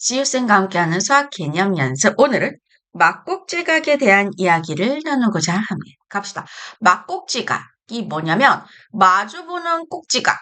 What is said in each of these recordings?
지우쌤과 함께하는 수학 개념 연습. 오늘은 막국지각에 대한 이야기를 나누고자 합니다. 갑시다. 막국지각이 뭐냐면 마주보는 꼭지각.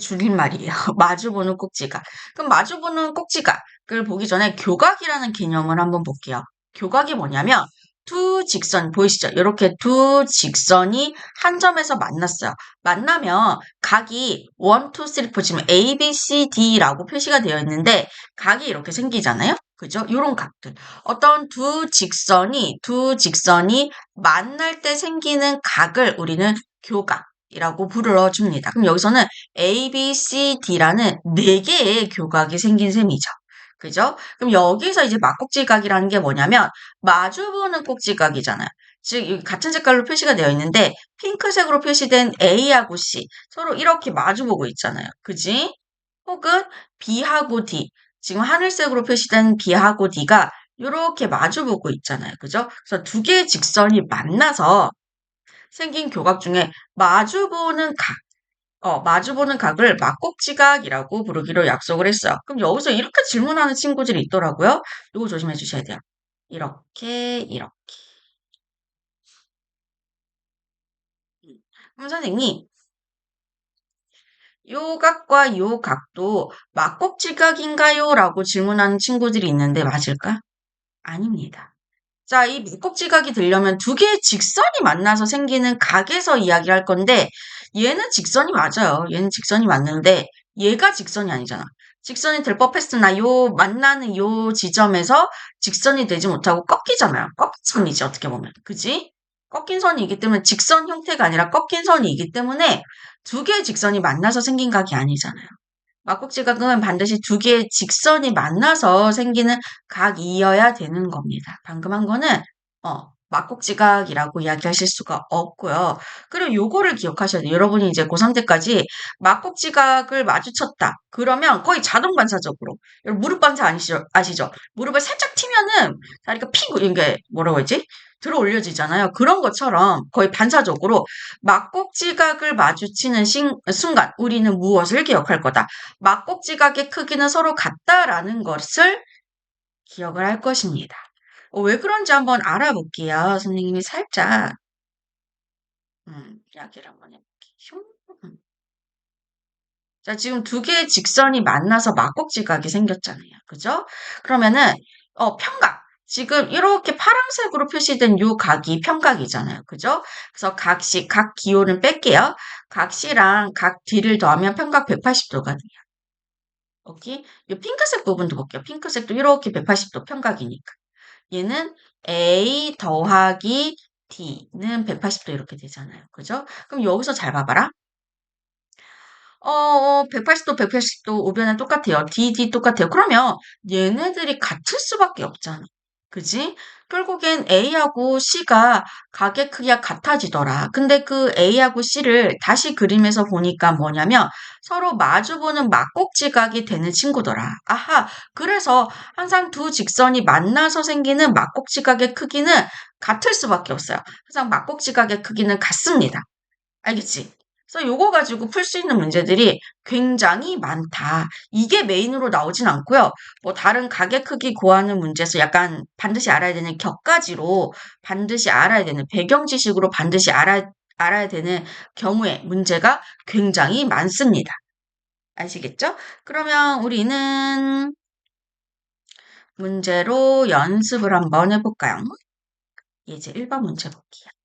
줄임말이에요. 마주보는 꼭지각. 그럼 마주보는 꼭지각을 보기 전에 교각이라는 개념을 한번 볼게요. 교각이 뭐냐면 두 직선 보이시죠? 이렇게 두 직선이 한 점에서 만났어요. 만나면 각이 1, 2, 3, 4 지금 A, B, C, D라고 표시가 되어 있는데 각이 이렇게 생기잖아요. 그죠? 이런 각들. 어떤 두 직선이 두 직선이 만날 때 생기는 각을 우리는 교각 이라고 불러줍니다. 그럼 여기서는 A, B, C, D라는 네 개의 교각이 생긴 셈이죠. 그죠? 그럼 여기서 이제 막꼭지각이라는 게 뭐냐면 마주보는 꼭지각이잖아요. 즉 같은 색깔로 표시가 되어 있는데 핑크색으로 표시된 A하고 C 서로 이렇게 마주보고 있잖아요. 그지? 혹은 B하고 D 지금 하늘색으로 표시된 B하고 D가 이렇게 마주보고 있잖아요. 그죠? 그래서 두 개의 직선이 만나서 생긴 교각 중에 마주보는 각 어, 마주보는 각을 막꼭지각이라고 부르기로 약속을 했어요. 그럼 여기서 이렇게 질문하는 친구들이 있더라고요. 이거 조심해 주셔야 돼요. 이렇게, 이렇게. 음. 그럼 선생님, 요 각과 요 각도 막꼭지각인가요? 라고 질문하는 친구들이 있는데 맞을까? 아닙니다. 자, 이 막꼭지각이 되려면 두 개의 직선이 만나서 생기는 각에서 이야기할 건데 얘는 직선이 맞아요. 얘는 직선이 맞는데 얘가 직선이 아니잖아. 직선이 될 법했으나 요 만나는 요 지점에서 직선이 되지 못하고 꺾이잖아요. 꺾인 선이지 어떻게 보면. 그지? 꺾인 선이기 때문에 직선 형태가 아니라 꺾인 선이기 때문에 두 개의 직선이 만나서 생긴 각이 아니잖아요. 막국지각은 반드시 두 개의 직선이 만나서 생기는 각이어야 되는 겁니다. 방금 한 거는 어, 막국지각이라고 이야기하실 수가 없고요. 그리고 요거를 기억하셔야 돼요. 여러분이 이제 고3 때까지 막국지각을 마주쳤다. 그러면 거의 자동 반사적으로 여러분 무릎 반사 아시죠? 아시죠? 무릎을 살짝 튀면은 다리가 피고 이게 뭐라고 하지? 들어 올려지잖아요. 그런 것처럼 거의 반사적으로 막꼭지각을 마주치는 신, 순간 우리는 무엇을 기억할 거다. 막꼭지각의 크기는 서로 같다라는 것을 기억을 할 것입니다. 어, 왜 그런지 한번 알아볼게요. 선생님이 살짝 음, 이야기를 한번 해볼게요. 음. 자, 지금 두 개의 직선이 만나서 막꼭지각이 생겼잖아요. 그죠? 그러면은 어, 평각 지금 이렇게 파란색으로 표시된 요 각이 평각이잖아요. 그죠? 그래서 각시, 각 기호는 뺄게요. 각시랑 각 D를 더하면 평각 180도가 돼요. 오케이? 이 핑크색 부분도 볼게요. 핑크색도 이렇게 180도 평각이니까. 얘는 A 더하기 D는 180도 이렇게 되잖아요. 그죠? 그럼 여기서 잘 봐봐라. 어, 180도, 어, 180도 오변은 똑같아요. D, D 똑같아요. 그러면 얘네들이 같을 수밖에 없잖아. 그지? 결국엔 A하고 C가 가게 크기가 같아지더라. 근데 그 A하고 C를 다시 그림에서 보니까 뭐냐면 서로 마주보는 막꼭지각이 되는 친구더라. 아하, 그래서 항상 두 직선이 만나서 생기는 막꼭지각의 크기는 같을 수밖에 없어요. 항상 막꼭지각의 크기는 같습니다. 알겠지? 그래서 요거 가지고 풀 수 있는 문제들이 굉장히 많다. 이게 메인으로 나오진 않고요. 뭐 다른 가게 크기 구하는 문제에서 약간 반드시 알아야 되는 격가지로 반드시 알아야 되는 배경 지식으로 반드시 알아, 알아야 되는 경우에 문제가 굉장히 많습니다. 아시겠죠? 그러면 우리는 문제로 연습을 한번 해볼까요? 이제 1번 문제 볼게요.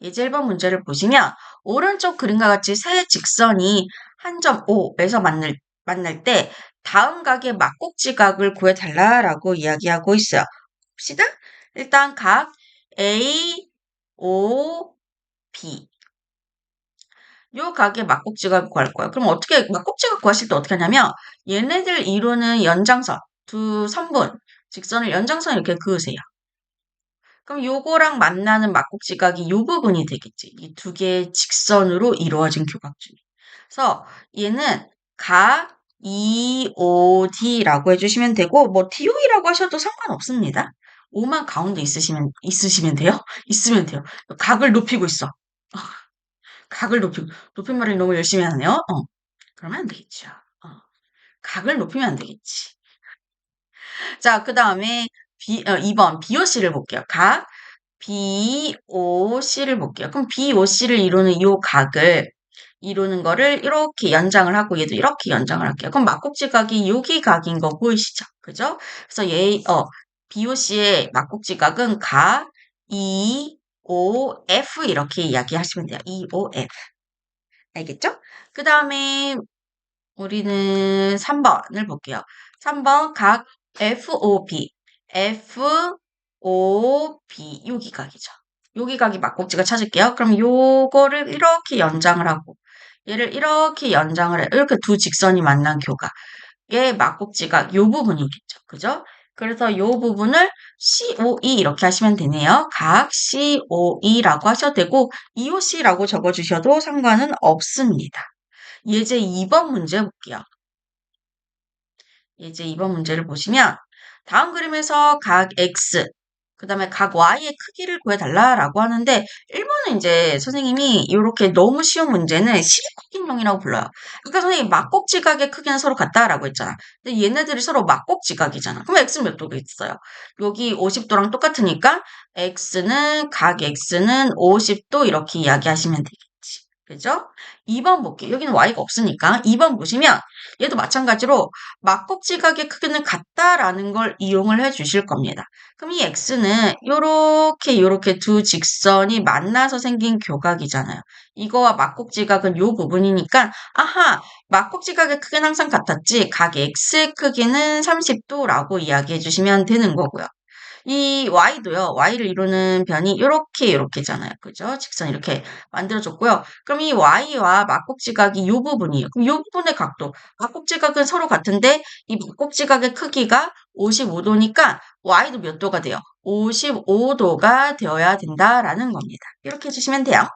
이제 1번 문제를 보시면 오른쪽 그림과 같이 세 직선이 한점 O에서 만날, 만날 때 다음 각의 막꼭지각을 구해달라라고 이야기하고 있어요. 봅시다. 일단 각 A, O, B. 요 각의 막꼭지각을 구할 거예요. 그럼 어떻게 막꼭지각 구하실 때 어떻게 하냐면 얘네들 이루는 연장선 두 선분 직선을 연장선 이렇게 그으세요. 그럼 요거랑 만나는 막국지각이 요 부분이 되겠지. 이 두 개의 직선으로 이루어진 교각 중에. 그래서 얘는 각 EOD라고 해주시면 되고 뭐 TOE라고 하셔도 상관없습니다. 5만 가운데 있으시면 있으시면 돼요. 있으면 돼요. 각을 높이고 있어. 각을 높이고 높임말을 너무 열심히 하네요. 어. 그러면 안 되겠죠. 어. 각을 높이면 안 되겠지. 자, 그 다음에 B, 어, 2번 BOC를 볼게요. 각 BOC를 볼게요. 그럼 BOC를 이루는 이 각을 이루는 거를 이렇게 연장을 하고 얘도 이렇게 연장을 할게요. 그럼 막국지각이 여기 각인 거 보이시죠? 그죠? 그래서 얘, 어, BOC의 막국지각은 각 EOF 이렇게 이야기하시면 돼요. EOF. 알겠죠? 그 다음에 우리는 3번을 볼게요. 3번 각 FOB, FOB 여기 각이죠. 여기 각이 막국지가 찾을게요. 그럼 요거를 이렇게 연장을 하고 얘를 이렇게 연장을 해. 이렇게 두 직선이 만난 교각의 막국지각 요 부분이겠죠. 그죠? 그래서 요 부분을 COE 이렇게 하시면 되네요. 각 COE라고 하셔도 되고 EOC라고 적어주셔도 상관은 없습니다. 예제 2번 문제 볼게요. 예제 2번 문제를 보시면 다음 그림에서 각 X, 그 다음에 각 Y의 크기를 구해달라라고 하는데 1번은 이제 선생님이 이렇게 너무 쉬운 문제는 시각인형이라고 불러요. 그러니까 선생님 막꼭지각의 크기는 서로 같다라고 했잖아. 근데 얘네들이 서로 막꼭지각이잖아. 그럼 X는 몇 도가 있어요? 여기 50도랑 똑같으니까 X는 각 X는 50도 이렇게 이야기하시면 되겠지. 그죠? 2번 볼게요. 여기는 y가 없으니까 2번 보시면 얘도 마찬가지로 막꼭지각의 크기는 같다라는 걸 이용을 해 주실 겁니다. 그럼 이 x는 요렇게 요렇게 두 직선이 만나서 생긴 교각이잖아요. 이거와 막꼭지각은 요 부분이니까 아하 막꼭지각의 크기는 항상 같았지 각 x의 크기는 30도라고 이야기해 주시면 되는 거고요. 이 y도요. y를 이루는 변이 이렇게 이렇게잖아요. 그죠? 직선 이렇게 만들어줬고요. 그럼 이 y와 막꼭지각이 이 부분이에요. 그럼 이 부분의 각도, 막꼭지각은 서로 같은데 이 막꼭지각의 크기가 55도니까 y도 몇 도가 돼요? 55도가 되어야 된다라는 겁니다. 이렇게 해주시면 돼요.